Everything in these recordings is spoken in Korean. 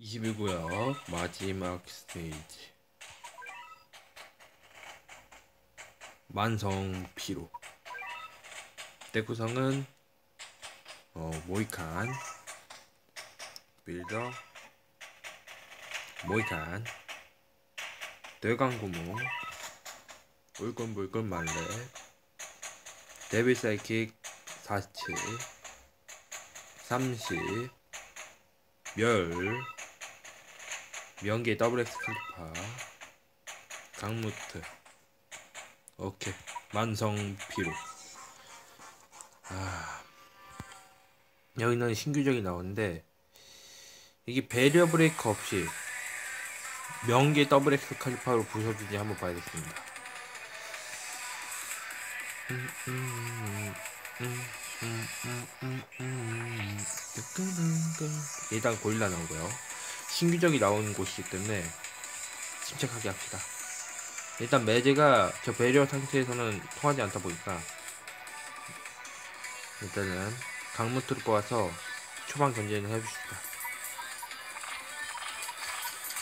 21구역 마지막 스테이지. 만성 피로. 덱 구성은 어, 모이칸. 빌더. 모이칸. 뇌광구무 울끈불끈 말레. 데빌 사이킥 47 30 멸 명계 엑스 클리파. 강무트. 오케이. 만성 피로. 아. 여기는 신규적이 나오는데 이게 배리어 브레이크 없이 명계 엑스 칼리파로 부서지지 한번 봐야겠습니다. 일단 고릴라 나오고요 신규적이 나오는 곳이기 때문에 침착하게 합시다. 일단 매제가 저 배리어 상태에서는 통하지 않다 보니까 일단은 강무트를 뽑아서 초반 견제는 해줍시다.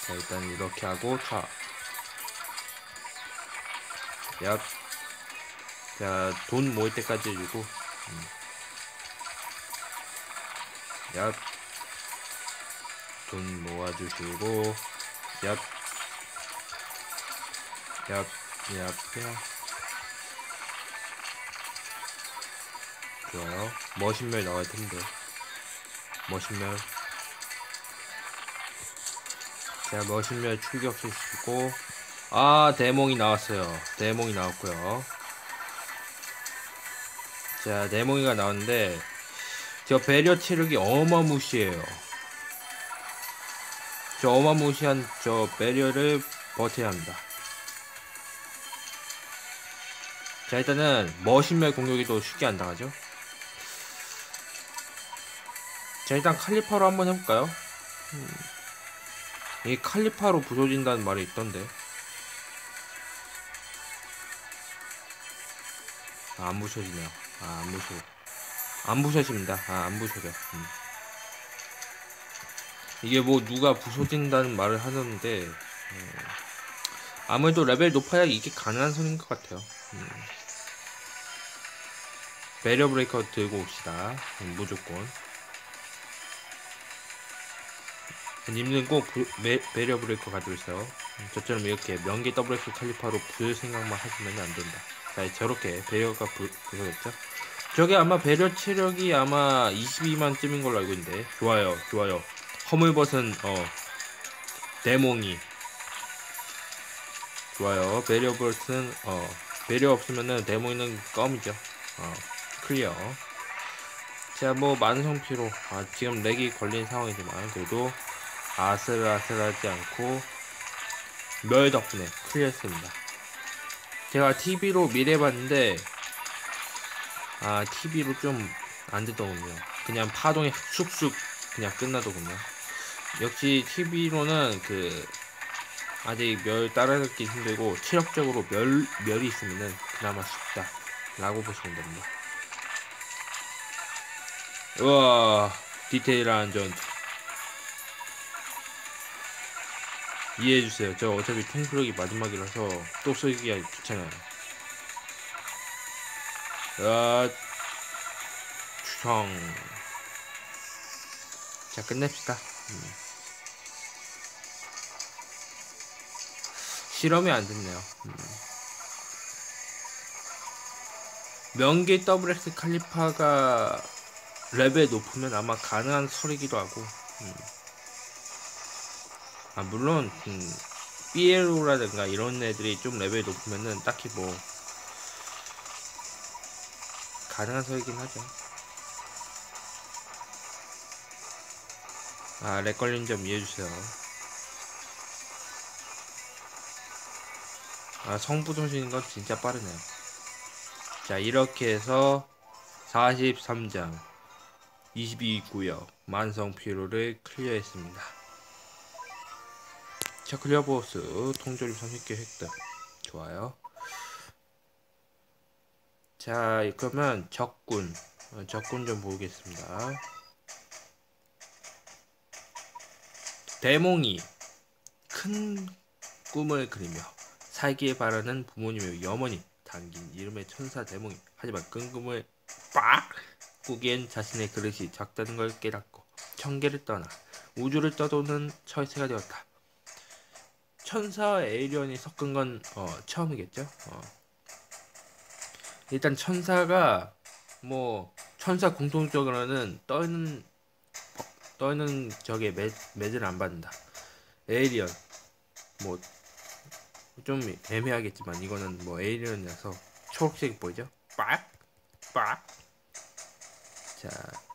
자 일단 이렇게 하고 차. 야, 자돈 모일 때까지 해주고. 음. 야. 돈 모아주시고 얍 얍, 얍, 얍. 좋아요. 머신멸 나와야 텐데. 머신멸. 자, 머신멸 출격시키고. 아, 대몽이 나왔어요. 대몽이 나왔고요. 자, 대몽이가 나왔는데, 저 배려 체력이 어마무시해요. 저 어마무시한 저 배리어를 버텨야 합니다. 자 일단은 머신멜 공격이 또 쉽게 안 당하죠. 자 일단 칼리파로 한번 해볼까요? 음. 이 칼리파로 부서진다는 말이 있던데 아, 안 부서지네요 아, 안 부서 안 부서집니다 아, 안 부서져 음. 이게 뭐 누가 부서진다는 말을 하는데 음, 아무래도 레벨 높아야 이게 가능한 선인 것 같아요. 음. 배리어 브레이커 들고 옵시다. 음, 무조건. 님은 꼭 부, 매, 배리어 브레이커 있어요. 음, 저처럼 이렇게 명계 더블엑스 칼리파로 부술 생각만 하시면 안 된다. 자, 저렇게 배리어가 부, 부서졌죠? 저게 아마 배려 체력이 아마 22만쯤인 걸로 알고 있는데 좋아요 좋아요 허물벗은 어 데몽이. 좋아요. 베리어버스는 어 베리어 없으면은 데몽이는 껌이죠. 어 클리어 자뭐 만성피로. 아, 지금 렉이 걸린 상황이지만 그래도 아슬아슬하지 않고 멸 덕분에 클리어했습니다. 제가 TV로 미래봤는데 아 TV로 좀 안되더군요. 그냥 파동이 쑥쑥 그냥 끝나더군요 역시 TV로는 그 아직 멸 따라잡기 힘들고 체력적으로 멸, 멸이 있으면은 그나마 쉽다 라고 보시면 됩니다. 우와 디테일한 전투 이해해주세요. 저 어차피 통크력이 마지막이라서 또 쓰기가 귀찮아요. 아 추성. 자 끝냅시다. 음. 실험이 안 됐네요. 음. 명계 WX 칼리파가 레벨 높으면 아마 가능한 설이기도 하고 음. 아 물론 음, 삐에로라든가 이런 애들이 좀 레벨 높으면은 딱히 뭐 가능한 설이긴 하죠 아 렉 걸린 점 이해해주세요 아, 성부 정신인 건 진짜 빠르네요. 자, 이렇게 해서 43장 22구역 만성 피로를 클리어했습니다. 자, 클리어 보스 통조림 30개 획득. 좋아요. 자, 그러면 적군. 적군 좀 보겠습니다. 대몽이 큰 꿈을 그리며 살기에 바라는 부모님의 염원이 담긴 이름의 천사 대몽이 하지만 큰 꿈을 빡 꾸기엔 자신의 그릇이 작다는 걸 깨닫고 천계를 떠나 우주를 떠도는 철새가 되었다. 천사와 에이리언이 섞은 건 어, 처음이겠죠. 어. 일단 천사가 뭐 천사 공통적으로는 떠있는 떠있는 저게 매, 매질 안 받는다. 에이리언 뭐 좀 애매하겠지만 이거는 뭐 에이리언이라서 초록색 보이죠? 빡! 빡! 자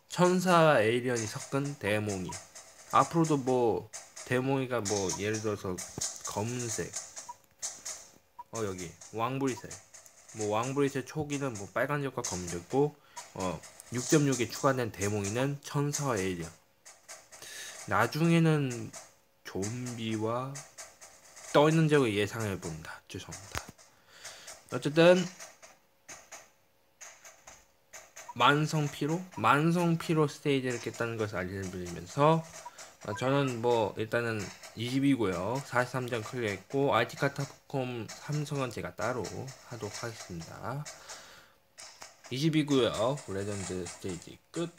천사와 에이리언이 섞은 대몽이 앞으로도 뭐 대몽이가 뭐 예를 들어서 검은색 어 여기 왕브리색 뭐 왕브리색 초기는 뭐 빨간색과 검은색고 어 6.6에 추가된 대몽이는 천사와 에이리언 나중에는 좀비와 떠있는 적을 예상해 봅니다. 죄송합니다. 어쨌든 만성 피로, 만성 피로 스테이지를 깼다는 것을 알려드리면서 어, 저는 뭐 일단은 20이고요. 43점 클리어했고 IT 카타콤 삼성은 제가 따로 하도록 하겠습니다. 20이고요. 레전드 스테이지 끝.